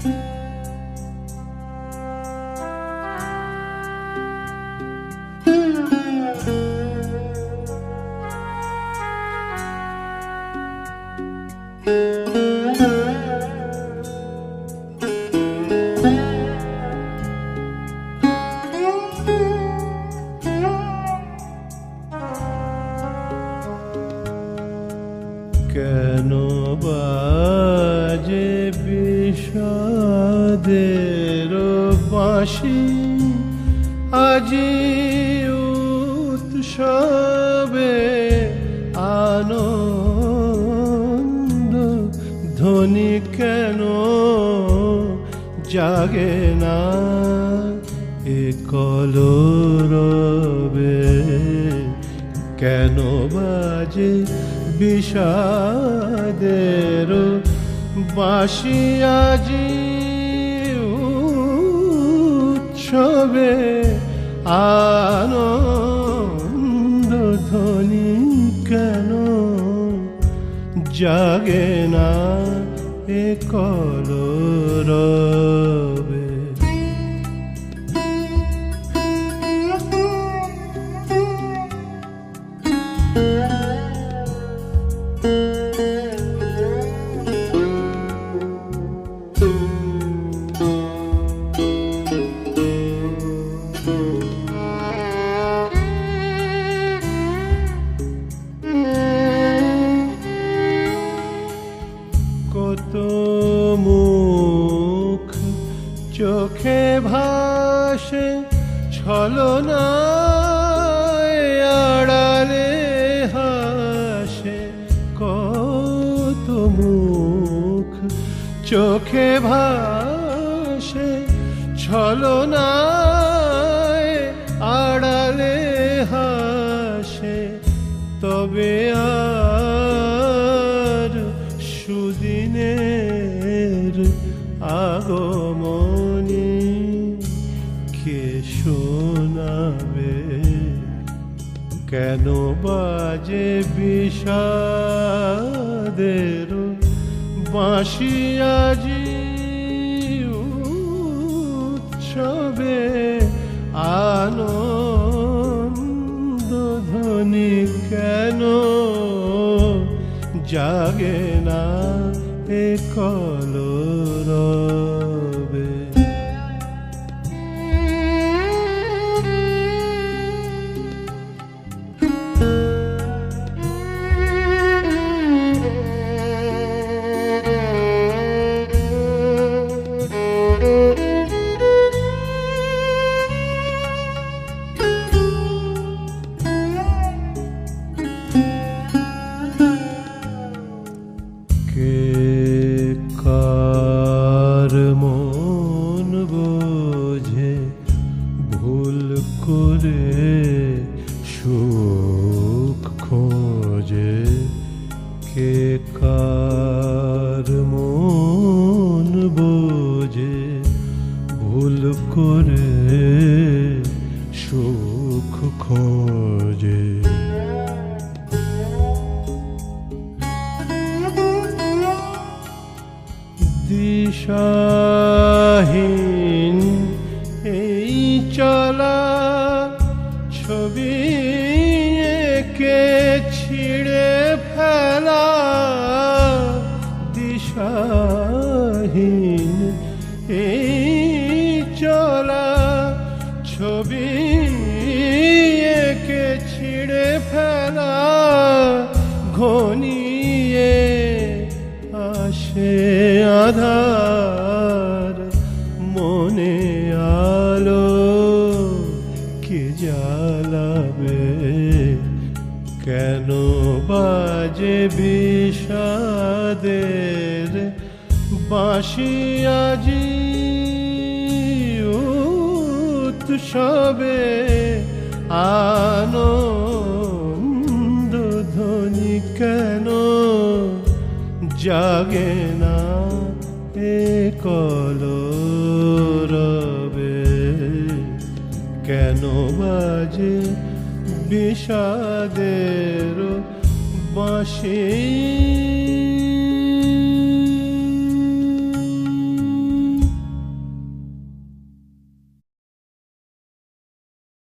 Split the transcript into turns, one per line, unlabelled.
কেন বাঁশি আজি উৎসবে আনন্দ ধ্বনি কেন জাগে না? এ কলরবে কেন বাজে বিষাদের বাঁশি আজি উৎসবে আনন্দ ধ্বনি কেন? জাগে না এ কলরবে। চোখে ভাসে ছলনা আড়ালে হাসে কত মুখ। চোখে ভাসে ছলনা আড়ালে হাসে, তবে আর সুদিনের আগমনী কেন বাজে বিষাদের বাঁশি আজি উৎসবে আনন্দ ধ্বনি কেন জাগে না এ কলরবে? কে কার মন বোঝে ভুল করে দিশাহীন, এই চলা ছবি একে ছিঁড়ে ফেলা দিশাহীন, এই চলা ছবি একে ছিঁড়ে ফেলা ঘনিয়ে বিষাদের বাঁশি আজি উৎসবে আনন্দ ধ্বনি কেন জাগে না এ কলরবে কেন বাজে বিষাদের বাঁশি